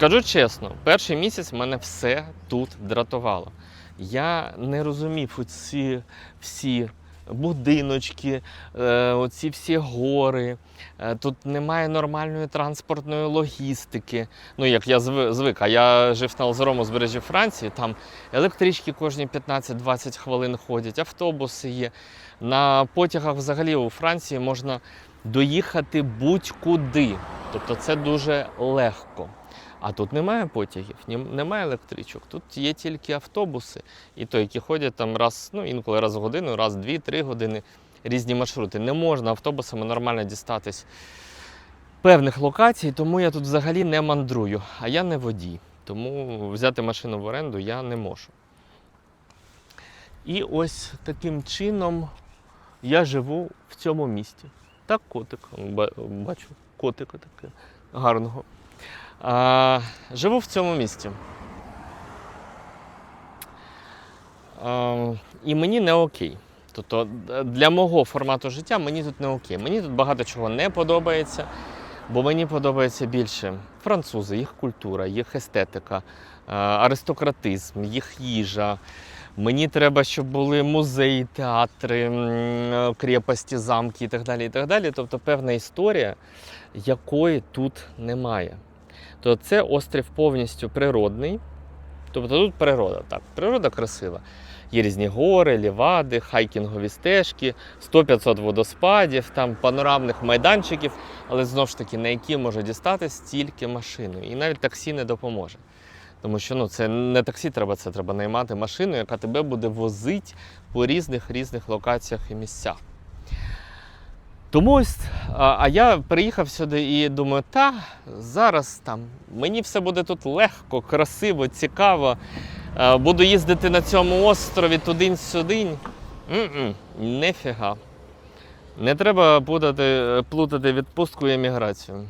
Кажу чесно, перший місяць мене все тут дратувало. Я не розумів оці всі будиночки, е, оці всі гори. Е, Тут немає нормальної транспортної логістики. Ну, як я звик, а я жив на озерому збережжі Франції, там електрички кожні 15-20 хвилин ходять, автобуси є. На потягах взагалі у Франції можна доїхати будь-куди. Тобто це дуже легко. А тут немає потягів, немає електричок. Тут є тільки автобуси, і то, які ходять там раз, ну інколи раз в годину, раз дві-три години різні маршрути. Не можна автобусами нормально дістатись певних локацій, тому я тут взагалі не мандрую, а я не водій. Тому взяти машину в оренду я не можу. І ось таким чином я живу в цьому місті. Так, котик, бачу, котика таке гарного. А, живу в цьому місті. А, і мені не окей. Тобто для мого формату життя мені тут не окей. Мені тут багато чого не подобається, бо мені подобається більше французи, їх культура, їх естетика, аристократизм, їх їжа. Мені треба, щоб були музеї, театри, крепості, замки і так далі. І так далі. Тобто певна історія, якої тут немає то це острів повністю природний. Тобто тут природа, так, природа красива. Є різні гори, лівади, хайкінгові стежки, 100-500 водоспадів, там панорамних майданчиків, але знову ж таки, на які може дістатись тільки машиною. І навіть таксі не допоможе. Тому що ну, це не таксі треба, це треба наймати машину, яка тебе буде возити по різних різних локаціях і місцях. Тому а, я приїхав сюди і думаю, та зараз там мені все буде тут легко, красиво, цікаво. Буду їздити на цьому острові туди-сюди. Нефіга. Не треба плутати, плутати відпустку і еміграцію.